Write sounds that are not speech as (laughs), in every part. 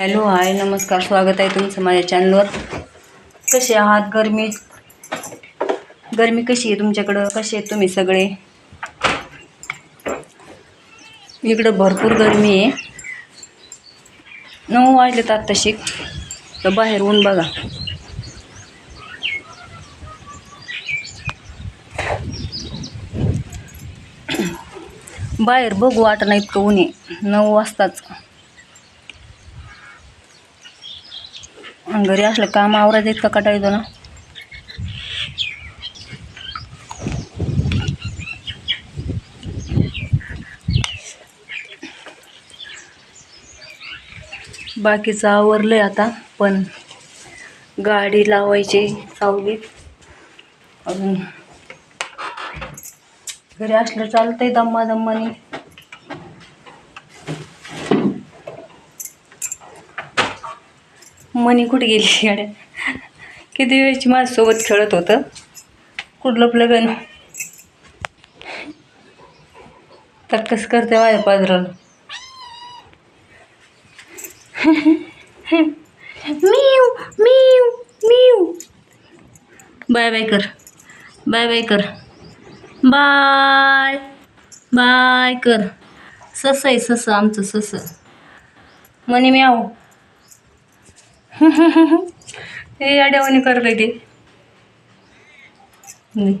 Hello hi नमस्कार स्वागत आहे तुमचं माझ्या चॅनलवर कसे आहात? गरमी? गरमी कशी आहे तुमच्याकडं? कसे आहेत तुम्ही सगळे? इकडं भरपूर गरमी आहे. नऊ वाजलेत आत्ताशी. तर बाहेर ऊन बघा. बाहेर बघू वाटणं इतकं ऊन आहे. नऊ वाजताच. आणि घरी असलं काम आवरायचं इतका कटाळा येतो ना. बाकीचं आवरलंय आता पण गाडी लावायची सावलीत अजून घरी असलं चालतंय दम्मा दम्मानी मनी कुठे गेली गाड्या? किती वेळची माझ्यासोबत खेळत होतं? कुठलं लपलं गण तर कसं करते माझ्या पाजराला मिव मिव मिव बाय बाय कर. बाय बाय कर. बाय. बाय कर. सस आहे सस आमचं सस. मनी म्याव. हे अड्यावानी करतंय ते. नाही.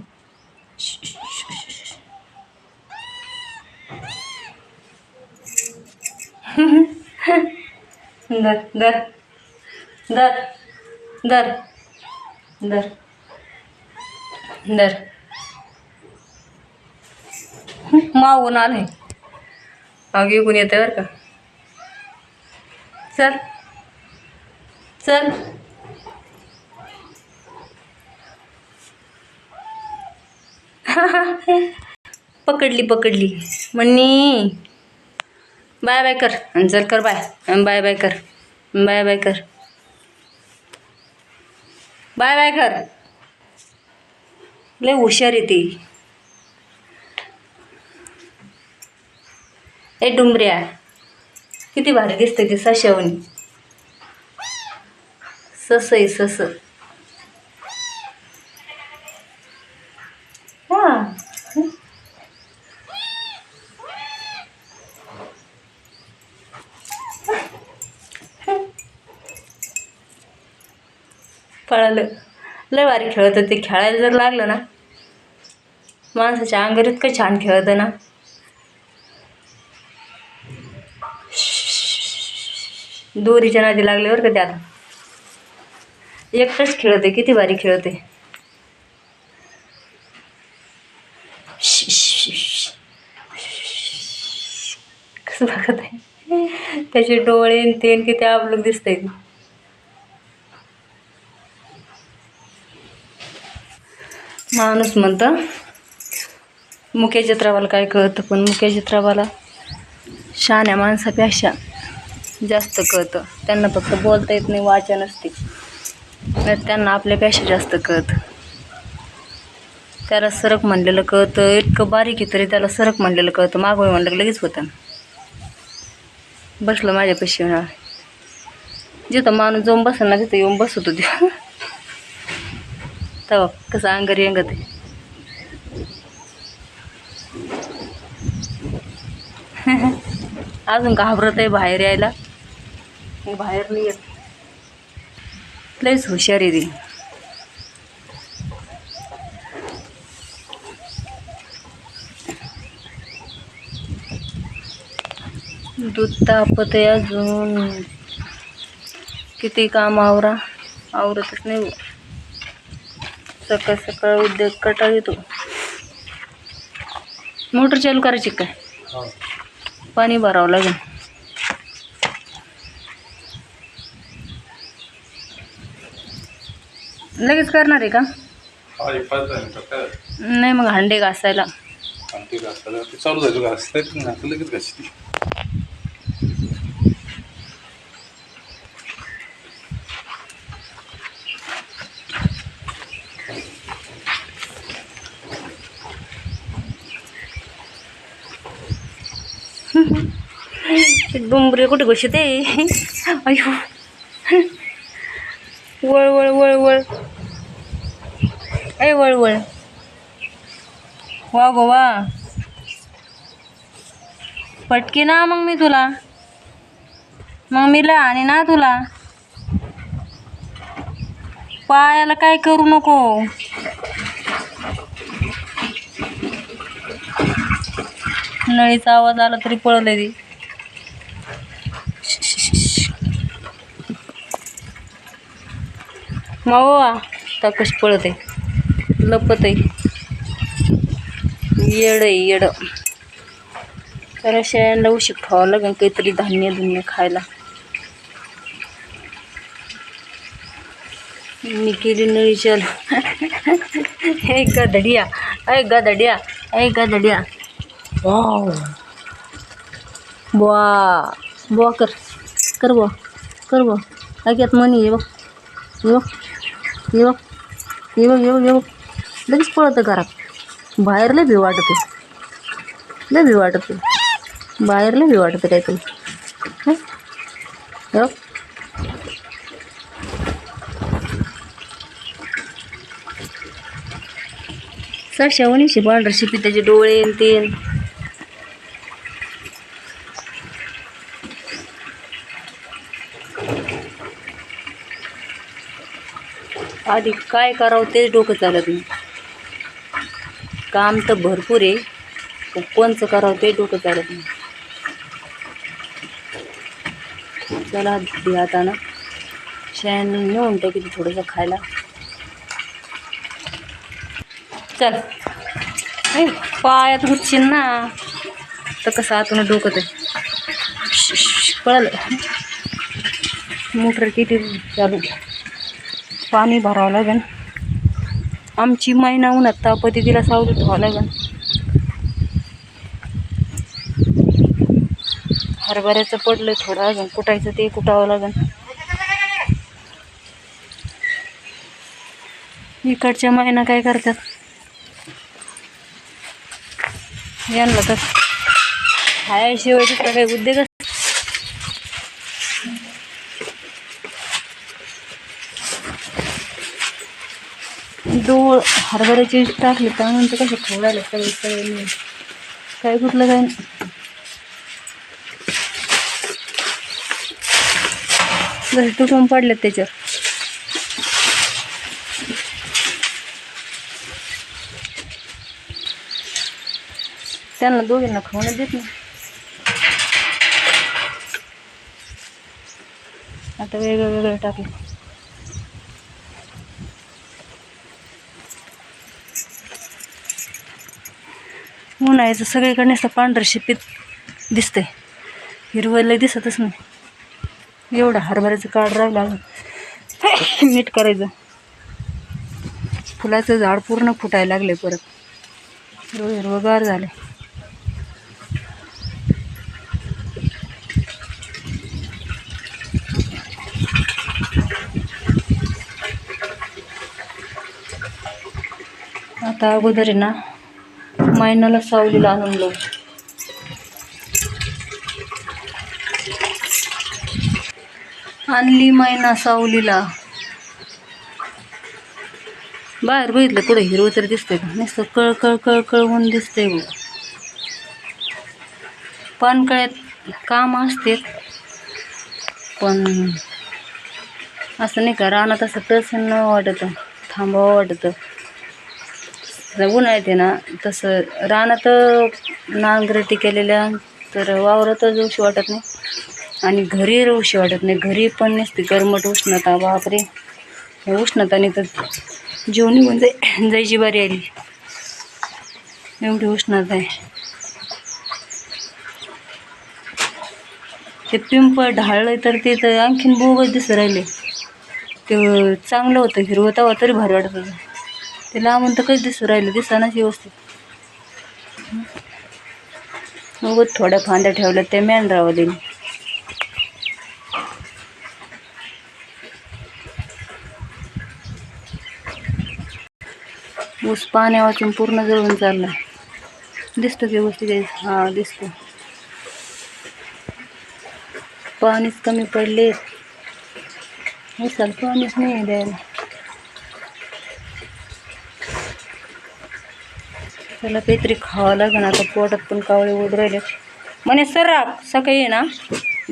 दर दर दर दर दर दर मागून आले मागे कोण येतं बरं का. चल. चल. (laughs) पकडली पकडली. मन्नी. बाय बाय कर. आणि चल कर बाय. बाय बाय कर. बाय बाय कर. बाय बाय कर. लय हुशार येते ए डुंबऱ्या किती भारी दिसते ती सशावणी. ससई सस हा. लय भारी खेळत ते खेळायला जर लागलं ना माणसाच्या अंगावर इतकं छान खेळतं ना. दोरीच्या नादी लागले बरं का त्याला. आता एकटंच खेळते किती भारी खेळते कसं बघत आहे? त्याचे डोळे आणि ते किती आपलं दिसतंय. आहे माणूस म्हणतं मुकेश जत्रावाला काय कळतं पण मुकेश जत्रावाला शहाण्या माणसापेक्षा जास्त कळतं. त्यांना फक्त बोलता येत नाही वाचन असते नाही त्यांना आपल्यापेक्षा जास्त कळत. त्याला सरक म्हणलेलं कळतं. इतकं बारीक आहे तरी त्याला सरक म्हणलेलं कळतं. मागोय म्हणलं लगेच होतं. बसलं माझ्यापाशी म्हणा जिथं माणूस जाऊन बसेल ना तिथं येऊन बसत होती. तेव्हा कसं अंगार येंगत आहे. अजून घाबरत आहे बाहेर यायला. बाहेर नाही येत. लयच हुशार आहे ती. दूध तापत आहे अजून. किती काम आवरा. आवरतच नाही हो. सकाळ सकाळ उद्योग कटाळ येतो. मोटर चालू करायची काय? पाणी भरावं लागेल. लगेच करणार आहे का? नाही मग हांडे घासायला. चालू झालं. घास लगेच घासली (laughs) डुंबरे कुठे घुसते? (laughs) अयो वळ वळ वळ वळ. ऐ वळ वळ. वा गो वा. पटकी ना मग मी तुला. मग मी लहान ना तुला. पायाला काय करू नको. नळीचा आवाज आला तरी पळलं ती. मावा. आता कशी पळत आहे लपत आहे येड आहे येड. तर शेळ्यांना उशीर खावं लागेल काहीतरी धान्य धुन्य खायला. मी केली नळी चल हे गदडिया ऐ गदडिया ऐ गदडिया. वाव. बुवा बुवा कर कर बुवा कर बुवा. ऐक्यात मनी ये बघ ये बघ. ये बघ. ये बघ ये बघ ये बघ. लगेच पळतं घरात. बाहेर लय भी वाटत. लय भी वाटत. बाहेर लय भी वाटत काहीतरी. हं? हे बघ. सरशा उणीशी पांढर शिपी त्याचे डोळे ते आधी काय करावं तेच डोकं चालत नाही. काम तर भरपूर आहे पण कोणचं करावं ते डोकं चालत नाही. चला दे आता. शेण नेऊन टाकी थोडंसं खायला. चल. पायात घुसशील ना. तर कसं आतून डोकं ते. पळलं मोटर किती चालू पाणी भरावं लागेल आमची मैना उन्हात तापती तिला सावलीत व्हावं लागेल हरभऱ्याचं पडलं थोडं अजून कुटायचं ते कुटावं लागेल इकडच्या महिना काय करतात? यांना तर खायाशिवाय तिथं काही उद्योग डोळ हरभऱ्याची टाकली त्यानंतर कसं ठेवायला सगळे सगळे नाही काय कुठलं काय नाही. जसे तुटून पडलेत त्याच्यावर. त्यांना दोघींना खाऊन देत नाही आता वेगळं वेगळं टाकलं. उन्हाळ्याचं सगळीकडे नुसतं पांढरं शिपीत दिसतंय. हिरवलं दिसतच नाही. एवढा हरभऱ्याचं काढ राहिला (coughs) नीट करायचं. फुलाचं झाड पूर्ण फुटायला लागले परत. हिरवं हिरवंगार झाले आता अगोदर आहे ना मैनाला सावलीला आणून आणली मैना सावलीला. बाहेर बघितलं पुढे हिरवं तर दिसतंय का? नुसतं कळ कळ कळ कळवून दिसतंय बघ. पानकळ्यात काम असते पण असं नाही का रानात असं टसन वाटतं थांबावं वाटतं. उन्हाळ्यात आहे ना तसं रानात नांगरटी केलेल्या तर वावरातच जाऊशी वाटत नाही. आणि घरी राहूशी वाटत नाही. घरी पण नसते. गरमट उष्णता बापरे. या उष्णताने तर जीव निघून जाय जायची बारी आली. एवढी उष्णता आहे. ते पिंपळ ढाळलं तर ते तर आणखीन बोगच दिसत राहिले. ते चांगलं होतं हिरवं तवा तरी भारी वाटत होतं. ते लांबून तर काहीच दिसू राहिलं दिसतानाच व्यवस्थित. मग थोड्या फांद्या ठेवल्या ते मॅन ऊस पाण्या वाचून पूर्ण जळून चालला दिसतं व्यवस्थित आहे. हा दिसतो पाणीच कमी पडले उसाला पाणीच नाही द्यायला. त्याला काहीतरी खावं लागेल. आता पोटात पण कावळे ओढ राहिले. म्हणे सराक सकाळी आहे ना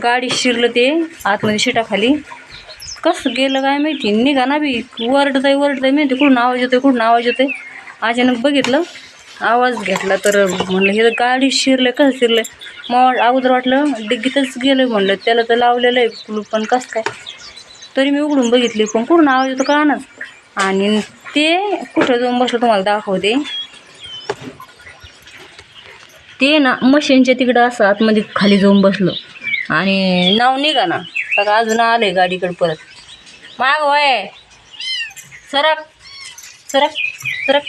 गाडी शिरलं ते आतमध्ये शिटाखाली. कसं गेलं काय माहिती? निघा ना बी. वरडत आहे वरडत आहे माहिती. कुठून आवाज येतोय कुठून आवाज येतोय? अचानक बघितलं आवाज घेतला तर म्हणलं हे तर गाडी शिरलं कसं शिरलं मग अगोदर वाटलं डिग्गीतच गेलं म्हणलं. त्याला तर लावलेलं आहे कुलूप पण कसं काय? तरी मी उघडून बघितली पण कुठून आवाज येतो कळानाच. आणि ते कुठं जाऊन बसलं तुम्हाला दाखवते. ते ना मशीनच्या तिकडं असं आतमध्ये खाली जाऊन बसलो. आणि नाव निघा ना का अजून आलं आहे गाडीकडे परत. माग वय. सरक. सरक. सरक.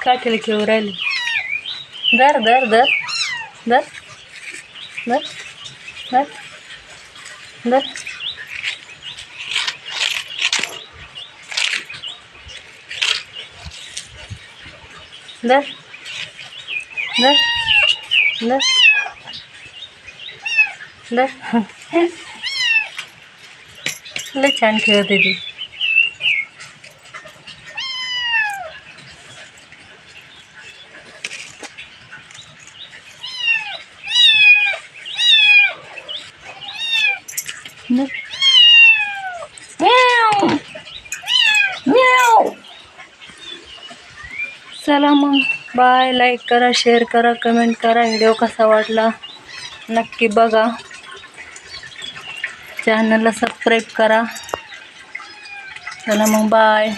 सरक काठीला खेळू राहिले दर दर दर दर दर दर दर दर दर दर दर लय छान खेळते ती दर. म्याव. म्याव. चला मग. बाय लाईक करा शेअर करा कमेंट करा. व्हिडिओ कसा वाटला? नक्की बघा. चॅनलला सबस्क्राईब करा. चला मग. बाय